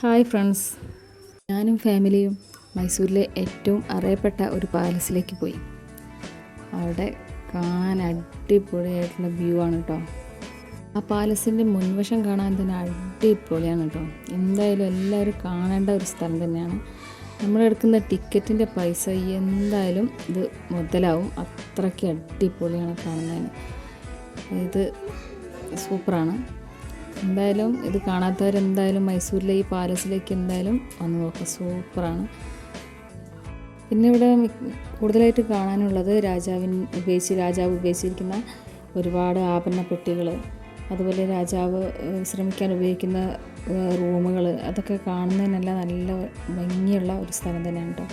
Hi friends. ഞാനും ഫാമിലിയും മൈസൂരിലെ ഏറ്റവും അറിയപ്പെട്ട ഒരു പാലസിലേക്ക് പോയി. അവിടെ കാണാൻ അടിപൊളിയായിട്ടുള്ള വ്യൂ ആണ് കേട്ടോ ആ പാലസിന്റെ മുൻവശം കാണാൻ തന്നെ അടിപൊളിയാണ് കേട്ടോ എന്തായാലും എല്ലാവരും കാണേണ്ട ഒരു സ്ഥലം തന്നെയാണ്. നമ്മളെടുക്കുന്ന ടിക്കറ്റിന്റെ പൈസ എന്തായാലും ഇത് മുതലാവും. അത്രയ്ക്ക് അടിപൊളിയാണ് കാണുന്നതിന്. ഇത് സൂപ്പറാണ്. എന്തായാലും ഇത് കാണാത്തവരെന്തായാലും മൈസൂരിലെ ഈ പാലസിലേക്ക് എന്തായാലും വന്ന് നോക്കുക സൂപ്പറാണ്. പിന്നെ ഇവിടെ കൂടുതലായിട്ട് കാണാനുള്ളത് രാജാവിൻ ഉപയോഗിച്ച് രാജാവ് ഉപയോഗിച്ചിരിക്കുന്ന ഒരുപാട് ആഭരണ പെട്ടികൾ അതുപോലെ രാജാവ് വിശ്രമിക്കാൻ ശ്രമിക്കാൻ ഉപയോഗിക്കുന്ന റൂമുകൾ അതൊക്കെ കാണുന്നതിനെല്ലാം നല്ല ഭംഗിയുള്ള ഒരു സ്ഥലം തന്നെയാണ് കേട്ടോ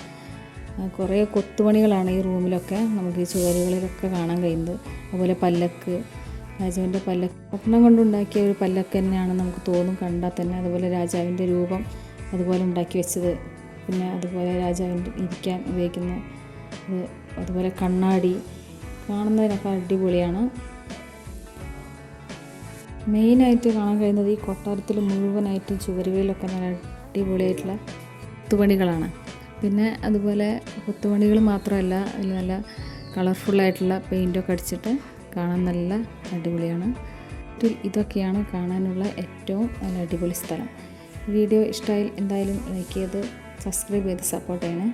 കുറേ കൊത്തുപണികളാണ് ഈ റൂമിലൊക്കെ നമുക്ക് ഈ ചുവരുകളിലൊക്കെ കാണാൻ കഴിയുന്നത്. അതുപോലെ പല്ലക്ക് രാജാവിന്റെ പല്ല സ്വപ്നം കൊണ്ടുണ്ടാക്കിയ ഒരു പല്ലക്ക് തന്നെയാണ് നമുക്ക് തോന്നും കണ്ടാൽ തന്നെ. അതുപോലെ രാജാവിന്റെ രൂപം അതുപോലെ ഉണ്ടാക്കി വെച്ചത്. പിന്നെ അതുപോലെ രാജാവിന്റെ ഇരിക്കാൻ ഉപയോഗിക്കുന്ന അതുപോലെ കണ്ണാടി കാണുന്നതിനൊക്കെ അടിപൊളിയാണ്. മെയിനായിട്ട് കാണാൻ കഴിയുന്നത് ഈ കൊട്ടാരത്തിൽ മുഴുവനായിട്ട് ചുവരുകളിലൊക്കെ നല്ല അടിപൊളിയായിട്ടുള്ള കൊത്തുപണികളാണ്. പിന്നെ അതുപോലെ കൊത്തുപണികൾ മാത്രമല്ല അതിൽ നല്ല കളർഫുള്ളായിട്ടുള്ള പെയിന്റൊക്കെ അടിച്ചിട്ട് കാണാൻ നല്ല അടിപൊളിയാണ്. ഇതൊക്കെയാണ് കാണാനുള്ള ഏറ്റവും നല്ല അടിപൊളി സ്ഥലം. വീഡിയോ ഇഷ്ടമായി എന്തായാലും ലൈക്ക് ചെയ്ത് സബ്സ്ക്രൈബ് ചെയ്ത് സപ്പോർട്ട് ചെയ്യണേ.